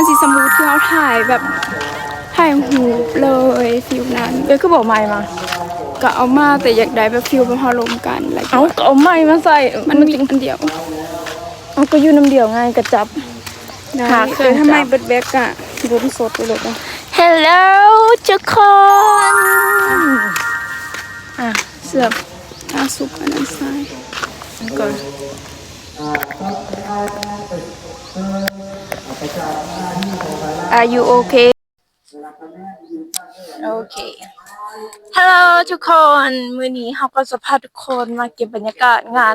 มันสิสมูทที่เราถ่ายแบบถ่ายหูปเลยฟิลนั้นเอ้ยก็บอกไม้มาก็เอามาแต่อยากได้แบบฟิลแบบพอลมกันอะไรเอาก็เอาไม้มาใส่มันมีอันเดียวเอาก็อยู่น้ำเดียวไงกระจับได้หาเครื่องแต่ทำไมจับเบิดแบกอะรวมสดไปเลยอะ Hello ทุกคนอะเสือบทาสุกอันนั้นใส่ก่อน Are you okay โอเคฮัลโหลทุกคนมื้อนี้เราก็จะพาทุกคนมาเก็บบรรยากาศงาน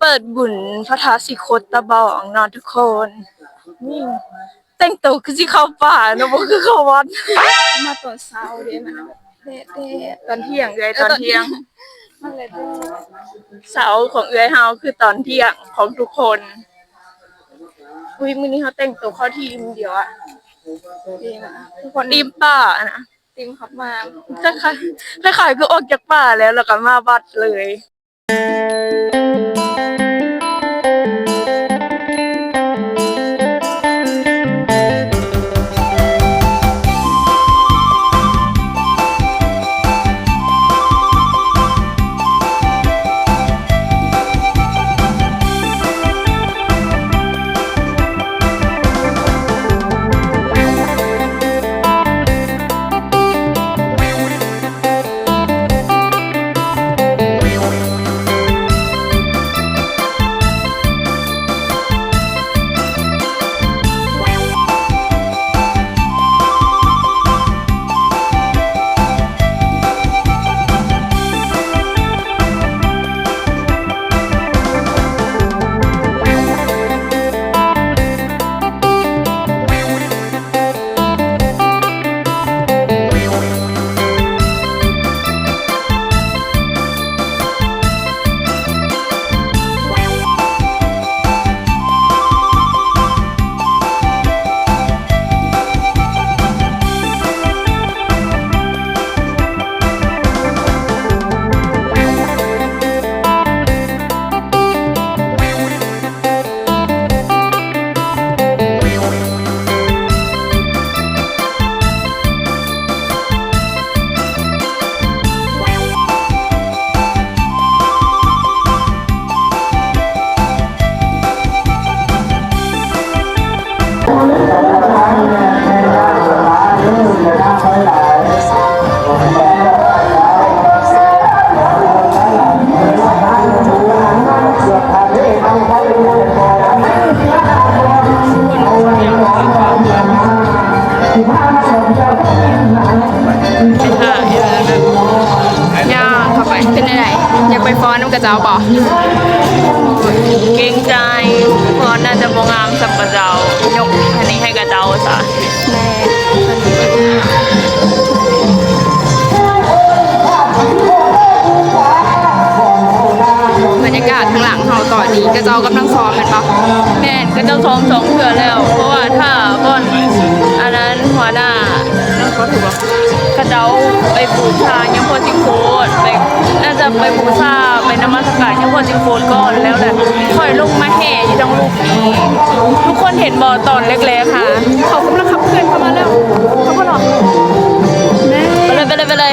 เปิดบุญพระธาตุสีโคตตะบองเนาะทุกคนนี่แต่งตัวคือสิเข้าป่าเนาะบ่คือเข้าวัดมาตอนเช้าเด้มันเด็ดเด็ดตอนเที่ยงเลยตอนเที่ยงมันเลยเด็ดเสาร์ของเอื้อยเฮาคือตอนเที่ยงของทุกคน อุ้ยมื้อนี้เขาแต่งตัวเข้าทีมเดียวอะดีนะทุกคนทีมป่าอะนะติมขับมาคล้ายๆคล้ายๆคือออกจากป่าแล้วแล้วก็มาวัดเลยย่ อะไรอยากไปฟ้อนน้ำกระเจ้าป่ะเกรงใจเพราะน่าจะบ่งามสับกระเจ้ายกอันนี้ให้กระเจ้าซะแม่บรรยากาศข้างหลังเขาตอนนี้กระเจ้ากำลังซ้อมแมันปะแม่นก็เจ้าซ้อมสองเถื่อแล้ว เพราะว่าถ้าบอนอันนั้นหัวหน้านั่นก็ถือว่าก ระเจ้าไปบูชายังพอจิงโคดไปน่าจะไปบูชาไปนมัสการยังพอจิงโคดก่อนแล้วแหละค่อยลงมาแห่ที่ต้องลูกนี้ทุกคนเห็นบอตอนเล็กๆค่ะ เขากำลังขับเคลื่อนเข้ามาแล้วเขาก็หรอกไปเลยไปเลยไปเลย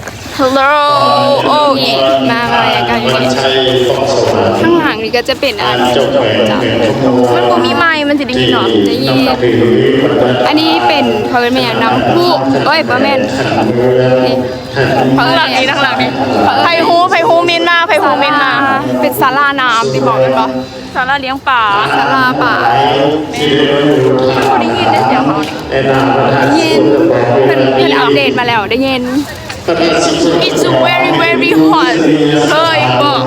าอย่างกันอยู่นี่ข้างหลังนี่ก็จะเป็นอันจ้ะมันบ่มีไม้มันจะได้ยินเนาะจะยินอันนี้เป็นเขาเป็นแม่อย่างน้ำผู้โอ้ยป้าแม่นนี่เขาข้างหเรีลัยงกนี้ข้างหลังนี้ไผ่ฮูไผ่ฮูมินมาไผ่ฮูมินมาเป็นศาลาน้ำที่บอกกันปะสาราเลี้ยงป่าศาลาป่าเขาได้ยินได้เสียงเขาเนี่ยเย็นเพิ่นเพิ่นอัปเดตมาแล้วได้เย็น It's very very hot เฮ้ยบอก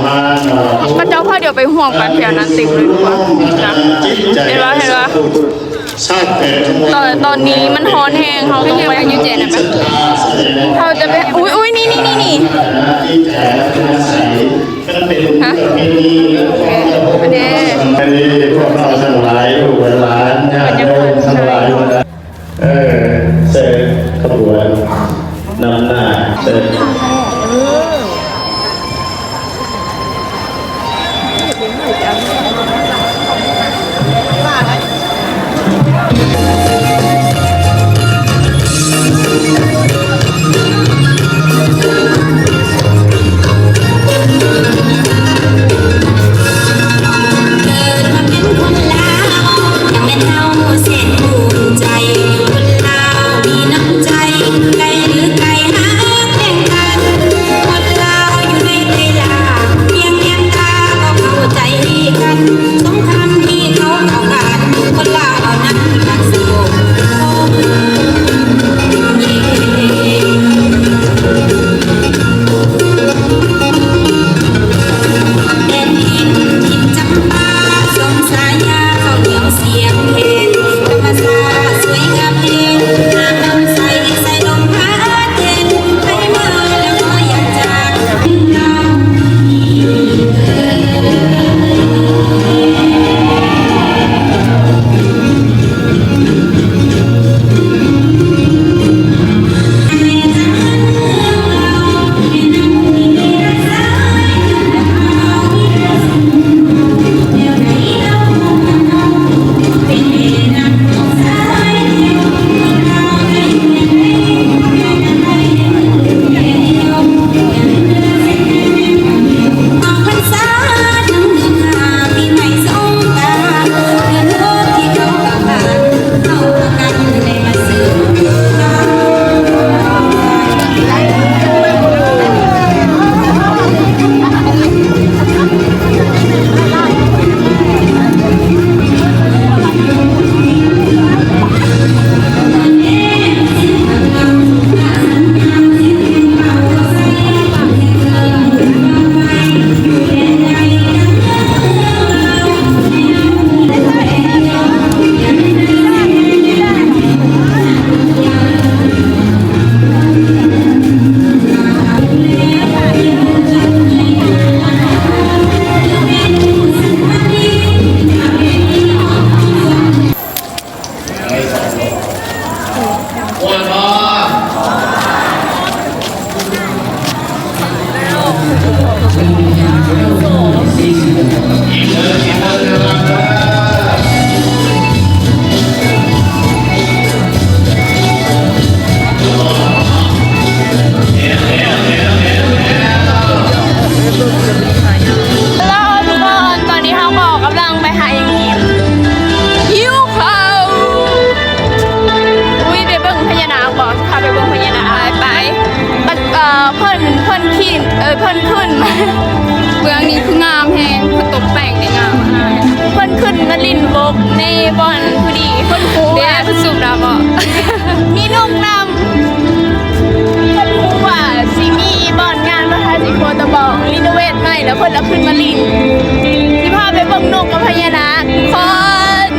พระเจ้าพ่อเดี๋ยวไปห่วงกันแถวนั้นเต็มเลยดูว่านะเห็นปะเห็นปะชาติแต่ทั้งหมดตอนตอนนี้มันฮ้อนแห้งเขาต้องไปอายุเจ็ดนะปะเขาจะไปอุ้ยอุ้ยนี่นี่นี่นี่ที่แท้เป็นเป็นฮะเป็นนี้อันนี้อันนี้พวกเราทั้งหลายลูกหลานญาติโยมทั้งหลายเออเสร็จขบวน นำหน้าเสร็จเกิดมาเป็นคนลาวยังเป็นเฮาเส้นภูมิใจ พิ่นขึ้นเมืองนี้คืองามแฮงคือตกแต่งได้งามมากเพิ่นขึ้นมาลินบกในบ่อนพอดีเพิ่นคูเดี๋ยวว่าเพิ่นสูบดาวบ่มีนุ่งนำเพิ่นคูว่าสิมีบ่อนงานพระธาตุสีโคตะบองรีโนเวทใหม่แล้วเพิ่นเอาขึ้นมาลินสิพาไปเบิ่งนกกับพญานาคทุกคน